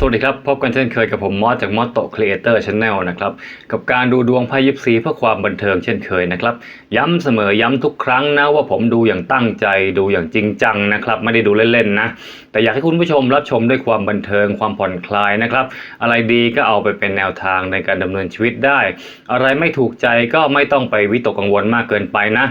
สวัสดีครับ พบกันเช่นเคยกับผมมอสจากมอสโตครีเอเตอร์ชาแนลนะครับ กับการดูดวงไพ่ยิปซีเพื่อความบันเทิงเช่นเคยนะครับ ย้ำเสมอย้ำทุกครั้งนะว่าผมดูอย่างตั้งใจดูอย่างจริงจังนะครับ ไม่ได้ดูเล่นๆนะ แต่อยากให้คุณผู้ชมรับชมด้วยความบันเทิงความผ่อนคลายนะครับ อะไรดีก็เอาไปเป็นแนวทางในการดำเนินชีวิตได้ อะไรไม่ถูกใจก็ไม่ต้องไปวิตกกังวลมากเกินไปนะ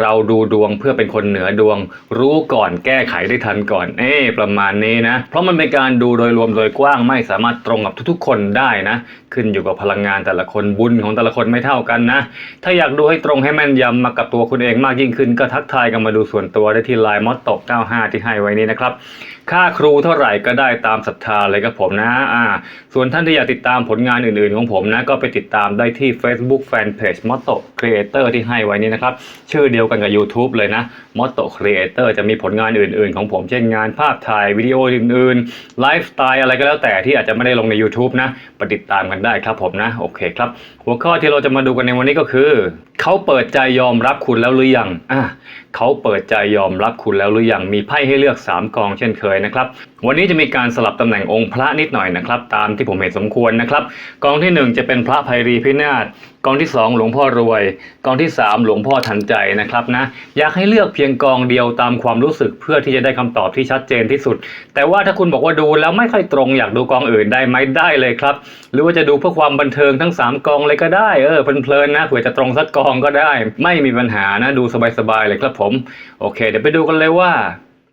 เราดูดวงเพื่อเป็นคนเหนือดวง รู้ก่อนแก้ไขได้ทันก่อน เอ๊ประมาณนี้นะ เพราะมันเป็นการดูโดยรวมโดยกว้างไม่สามารถตรงกับทุกๆ คนได้นะ ขึ้นอยู่กับพลังงานแต่ละคนบุญของแต่ละคนไม่เท่ากันนะ ถ้าอยากดูให้ตรงให้แม่นยำมากับตัวคุณเองมากยิ่งขึ้น ก็ทักทายกันมาดูส่วนตัวได้ที่ไลน์มอตโต95 ที่ให้ไว้นี้นะครับ ค่าครูเท่าไหร่ก็ได้ตามศรัทธาเลยครับผมนะอ่าส่วนท่านที่อยากติดตามผลงานอื่นๆของผมนะก็ไปติดตามได้ที่ Facebook Fanpage Motto Creator ที่ให้ไว้นี้นะครับชื่อเดียวกันกับ YouTube เลยนะ Motto Creator จะมีผลงานอื่นๆ ของผมเช่นงานภาพถ่ายวิดีโออื่นๆไลฟ์สไตล์อะไรก็แล้วแต่ที่อาจจะไม่ได้ลงใน YouTube นะไปติดตามกันได้ครับผมนะโอเคครับ หัวข้อที่เราจะมาดูกันในวันนี้ก็คือ เขาเปิดใจยอมรับคุณแล้วหรือยังอะเขาเปิดใจยอมรับคุณแล้วหรือยังมีไพ่ให้เลือก 3กองเช่นเคยนะครับวันนี้จะมีการสลับตำแหน่งองค์พระนิดหน่อยนะครับ ตามที่ผมเห็นสมควรนะครับกองทีหนึ่1 จะเป็นพระภัยรีพินาศกองที่ 2 หลวงพ่อรวย กองที่ 3 หลวงพ่อทันใจนะครับนะอยากให้เลือกเพียงกองเดียวตามความรู้สึกเพื่อที่จะได้คำตอบที่ชัดเจนที่สุด แต่ว่าถ้าคุณบอกว่าดูแล้วไม่ค่อยตรงอยากดูกองอื่นได้ไหมได้เลยครับ หรือว่าจะดูเพื่อความบันเทิงทั้ง 3 กองเลยก็ได้เออเพลินๆนะเผื่อจะตรงสักกองก็ได้ ไม่มีปัญหานะดูสบายๆเลยครับผมโอเค เดี๋ยวไปดูกันเลยว่า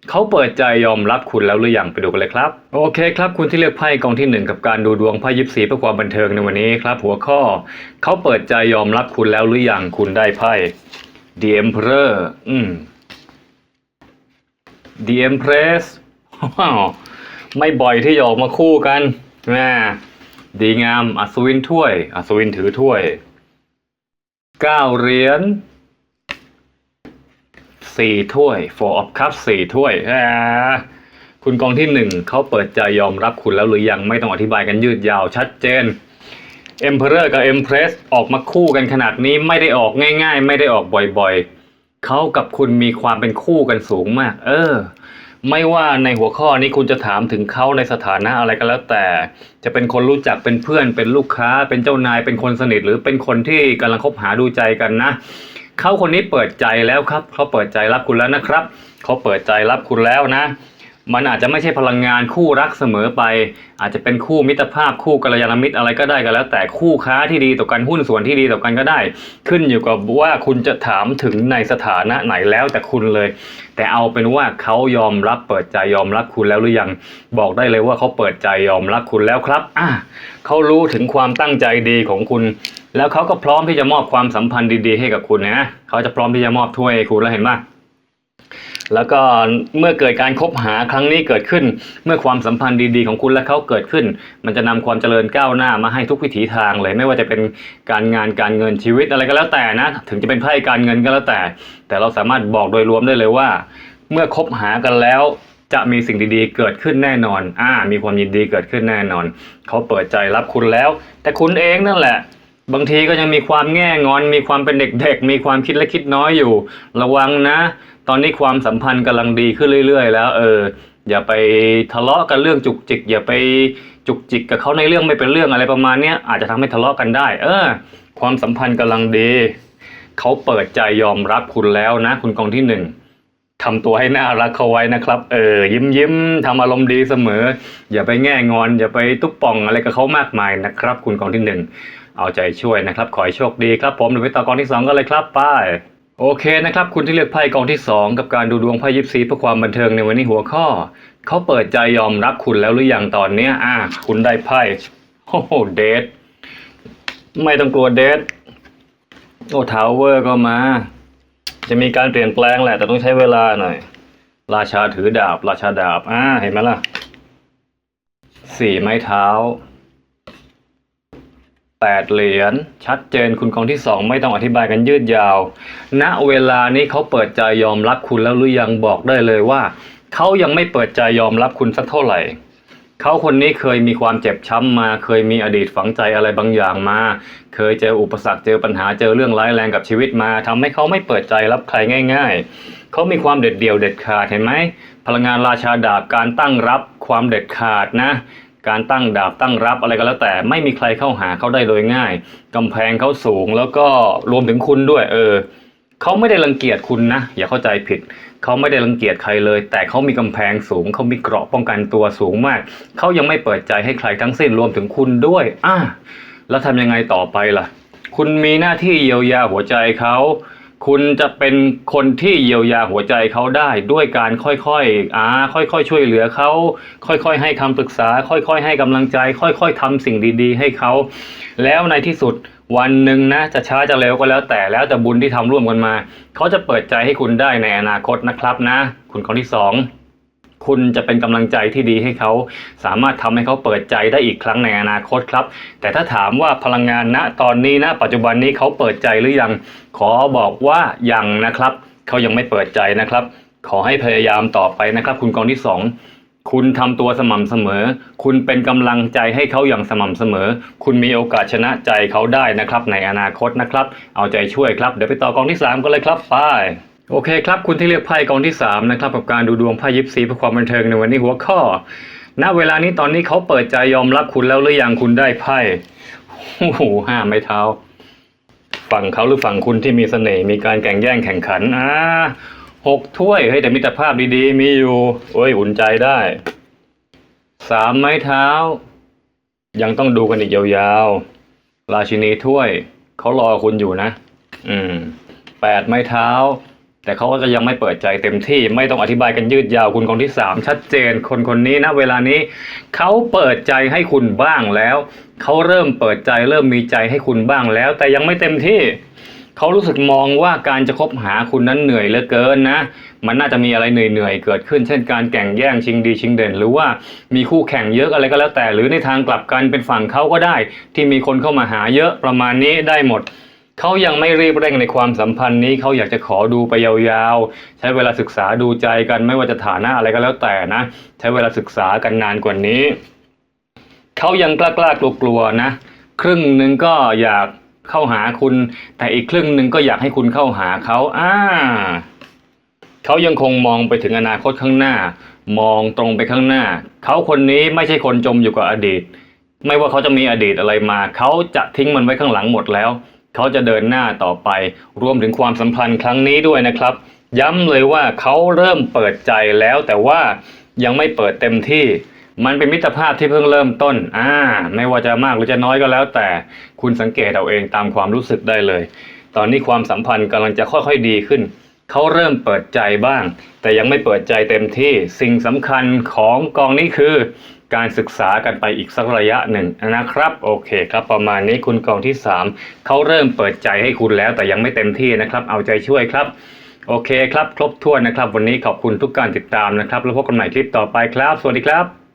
เขาเปิดใจยอมรับคุณแล้วหรือยังไปดูกันเลยครับ โอเคครับคุณที่เลือกไพ่กองที่หนึ่งกับการดูดวงไพ่ยิปซีเพื่อความบันเทิงในวันนี้ครับ หัวข้อ เขาเปิดใจยอมรับคุณแล้วหรือยังคุณได้ไพ่ The Emperor อืม The Empress ว้าวไม่บ่อยที่จะออกมาคู่กันนะดีงามอัศวินถ้วย อัศวินถือถ้วยเก้าเหรียญ สี่ถ้วย four of cups สี่ถ้วยอ่าคุณกองที่หนึ่งเขาเปิดใจยอมรับคุณแล้วหรือยังไม่ต้องอธิบายกันยืดยาวชัดเจน Emperor กับ Empress ออกมาคู่กันขนาดนี้ไม่ได้ออกง่าย ๆ ไม่ได้ออกบ่อยๆ เขากับคุณมีความเป็นคู่กันสูงมาก เออ ไม่ว่าในหัวข้อนี้คุณจะถามถึงเขาในสถานะอะไรก็แล้วแต่ จะเป็นคนรู้จักเป็นเพื่อนเป็นลูกค้า เป็นเจ้านายเป็นคนสนิทหรือเป็นคนที่กำลังคบหาดูใจกันนะ เขาคนนี้เปิดใจแล้วครับเขาเปิดใจรับคุณแล้วนะครับเขาเปิดใจรับคุณแล้วนะ มันอาจจะไม่ใช่พลังงานคู่รักเสมอไป อาจจะเป็นคู่มิตรภาพคู่กัลยาณมิตรอะไรก็ได้ก็แล้ว แต่คู่ค้าที่ดีต่อกันหุ้นส่วนที่ดีต่อกันก็ได้ ขึ้นอยู่กับว่าคุณจะถามถึงในสถานะไหนแล้วแต่คุณเลย แต่เอาเป็นว่าเขายอมรับเปิดใจยอมรับคุณแล้วหรือยังบอกได้เลยว่าเขาเปิดใจยอมรับคุณแล้วครับอะเขารู้ถึงความตั้งใจดีของคุณ แล้วเขาก็พร้อมที่จะมอบความสัมพันธ์ดีๆให้กับคุณนะเขาจะพร้อมที่จะมอบถ้วยให้คุณแล้วเห็นไหมแล้วก็เมื่อเกิดการคบหาครั้งนี้เกิดขึ้น เมื่อความสัมพันธ์ดีๆของคุณและเขาเกิดขึ้น มันจะนำความเจริญก้าวหน้ามาให้ทุกวิถีทางเลย ไม่ว่าจะเป็นการงานการเงินชีวิตอะไรก็แล้วแต่นะ ถึงจะเป็นไพ่การเงินก็แล้วแต่ แต่เราสามารถบอกโดยรวมได้เลยว่า เมื่อคบหากันแล้วจะมีสิ่งดีๆ เกิดขึ้นแน่นอน อ่า มีความยินดีเกิดขึ้นแน่นอน เขาเปิดใจรับคุณแล้ว แต่คุณเองนั่นแหละ บางทีก็ยังมีความแง่งอน มีความเป็นเด็กๆ มีความคิดเล็กคิดน้อยอยู่ ระวังนะ ตอนนี้ความสัมพันธ์กำลังดีขึ้นเรื่อย ๆ แล้ว เออ อย่าไปทะเลาะกันเรื่องจุกจิก อย่าไปจุกจิกกับเขาในเรื่องไม่เป็นเรื่องอะไรประมาณเนี้ยอาจจะทำให้ทะเลาะกันได้ เออ ความสัมพันธ์กำลังดี เขาเปิดใจยอมรับคุณแล้วนะ คุณกองที่หนึ่งทำตัวให้น่ารักเขาไว้นะครับ เออ ยิ้มยิ้มทำอารมณ์ดีเสมอ อย่าไปแง่งอน อย่าไปตุ๊บป่องอะไรกับเขามากมายนะครับ คุณกองที่หนึ่ง เอาใจช่วยนะครับ ขอให้โชคดีครับผมดี๋ยวไปต่อกองที่สองกันเลยครับไป้ายโอเคนะครับคุณที่เลือกไพ่กองที่สองกับการดูดวงไพ่ยิปซีเพื่อความบันเทิงในวันนี้หัวข้อเขาเปิดใจยอมรับคุณแล้วหรือยังตอนเนี้ยอะคุณได้ไพ่โอ้โหเดทไม่ต้องกลัวเดทโอ้ทาวเวอร์ก็มา จะมีการเปลี่ยนแปลงแหละ แต่ต้องใช้เวลาหน่อย ราชาถือดาบ ราชาดาบอ่าเห็นไหมล่ะสี่ไม้เท้า แปดเหรียญชัดเจนคุณกองที่สองไม่ต้องอธิบายกันยืดยาว ณเวลานี้เขาเปิดใจยอมรับคุณแล้วหรือยังบอกได้เลยว่า เขายังไม่เปิดใจยอมรับคุณสักเท่าไหร่ เขาคนนี้เคยมีความเจ็บช้ำมา เคยมีอดีตฝังใจอะไรบางอย่างมา เคยเจออุปสรรคเจอปัญหาเจอเรื่องร้ายแรงกับชีวิตมาทำให้เขาไม่เปิดใจรับใครง่าย ๆ เขามีความเด็ดเดี่ยวเด็ดขาดเห็นไหมพลังงานราชาดาบการตั้งรับความเด็ดขาดนะ การตั้งดาบตั้งรับอะไรก็แล้วแต่ไม่มีใครเข้าหาเขาได้โดยง่ายกำแพงเขาสูงแล้วก็รวมถึงคุณด้วย เออเขาไม่ได้รังเกียจคุณนะ อย่าเข้าใจผิด เขาไม่ได้รังเกียจใครเลย แต่เขามีกำแพงสูงเขามีเกราะป้องกันตัวสูงมาก เขายังไม่เปิดใจให้ใครทั้งสิ้นรวมถึงคุณด้วย อะแล้วทำยังไงต่อไปล่ะ คุณมีหน้าที่เยียวยาหัวใจเขา คุณจะเป็นคนที่เยียวยาหัวใจเขาได้ด้วยการค่อยๆอ่าค่อยๆ ช่วยเหลือเขาค่อยๆ ให้คำปรึกษา ค่อยๆ ให้กำลังใจ ค่อยๆทำสิ่งดีๆ ให้เขา แล้วในที่สุดวันหนึ่งนะจะช้าจะเร็วก็แล้วแต่แล้วแต่บุญที่ทำร่วมกันมา เขาจะเปิดใจให้คุณได้ในอนาคตนะครับนะ คุณคนที่สอง คุณจะเป็นกำลังใจที่ดีให้เขา สามารถทำให้เขาเปิดใจได้อีกครั้งในอนาคตครับ แต่ถ้าถามว่าพลังงานณตอนนี้นะปัจจุบันนี้เขาเปิดใจหรือยัง ขอบอกว่ายังนะครับเขายังไม่เปิดใจนะครับ ขอให้พยายามต่อไปนะครับ คุณกองที่สองคุณทำตัวสม่ำเสมอ คุณเป็นกำลังใจให้เขาอย่างสม่ำเสมอ คุณมีโอกาสชนะใจเขาได้นะครับ ในอนาคตนะครับ เอาใจช่วยครับ เดี๋ยวไปต่อกองที่สามกันเลยครับไป โอเคครับคุณที่เลือกไพ่กองที่3นะครับกับการดูดวงไพ่ยิปซีเพื่อความบันเทิงในวันนี้หัวข้อ ณเวลานี้ตอนนี้เขาเปิดใจยอมรับคุณแล้วหรือยังคุณได้ไพ่โอ้โหห้าไม้เท้า ฝั่งเขาหรือฝั่งคุณที่มีเสน่ห์มีการแข่งแย่งแข่งขันอ่าหกถ้วยเฮ้ยแต่มิตรภาพดีๆ มีอยู่โอ้ยอุ่นใจได้สามไม้เท้า ยังต้องดูกันอีกยาวๆราชินีถ้วยเขารอคุณอยู่นะ อืมแปดไม้เท้า แต่เขาก็จะยังไม่เปิดใจเต็มที่ไม่ต้องอธิบายกันยืดยาวคุณกองที่สามชัดเจน คนคนนี้นะเวลานี้เขาเปิดใจให้คุณบ้างแล้วเขาเริ่มเปิดใจเริ่มมีใจให้คุณบ้างแล้ว แต่ยังไม่เต็มที่เขารู้สึกมองว่าการจะคบหาคุณนั้นเหนื่อยเหลือเกินนะ มันน่าจะมีอะไรเหนื่อยๆเกิดขึ้น เช่นการแข่งแย่งชิงดีชิงเด่น หรือว่ามีคู่แข่งเยอะอะไรก็แล้วแต่ หรือในทางกลับกันเป็นฝั่งเขาก็ได้ ที่มีคนเข้ามาหาเยอะประมาณนี้ได้หมด เขายังไม่รีบเร่งในความสัมพันธ์นี้เขาอยากจะขอดูไปยาวๆ ใช้เวลาศึกษาดูใจกันไม่ว่าจะฐานะอะไรก็แล้วแต่นะ ใช้เวลาศึกษากันนานกว่านี้เขายังกล้าๆกลัวๆนะ ครึ่งหนึ่งก็อยากเข้าหาคุณ แต่อีกครึ่งหนึ่งก็อยากให้คุณเข้าหาเขาอ่าเขายังคงมองไปถึงอนาคตข้างหน้า มองตรงไปข้างหน้า เขาคนนี้ไม่ใช่คนจมอยู่กับอดีต ไม่ว่าเขาจะมีอดีตอะไรมา เขาจะทิ้งมันไว้ข้างหลังหมดแล้ว เขาจะเดินหน้าต่อไป รวมถึงความสัมพันธ์ครั้งนี้ด้วยนะครับ ย้ำเลยว่าเขาเริ่มเปิดใจแล้วแต่ว่ายังไม่เปิดเต็มที่ มันเป็นมิตรภาพที่เพิ่งเริ่มต้น อ่า ไม่ว่าจะมากหรือจะน้อยก็แล้ว แต่คุณสังเกตเอาเองตามความรู้สึกได้เลย ตอนนี้ความสัมพันธ์กำลังจะค่อยๆดีขึ้นเขาเริ่มเปิดใจบ้าง แต่ยังไม่เปิดใจเต็มที่ สิ่งสำคัญของกองนี้คือ การศึกษากันไปอีกสักระยะหนึ่งนะครับ โอเคครับประมาณนี้คุณกองที่ 3เขาเริ่มเปิดใจให้คุณแล้วแต่ยังไม่เต็มที่นะครับ เอาใจช่วยครับ โอเคครับ ครบถ้วนนะครับ วันนี้ขอบคุณทุกการติดตามนะครับ แล้วพบกันใหม่คลิปต่อไปครับ สวัสดีครับ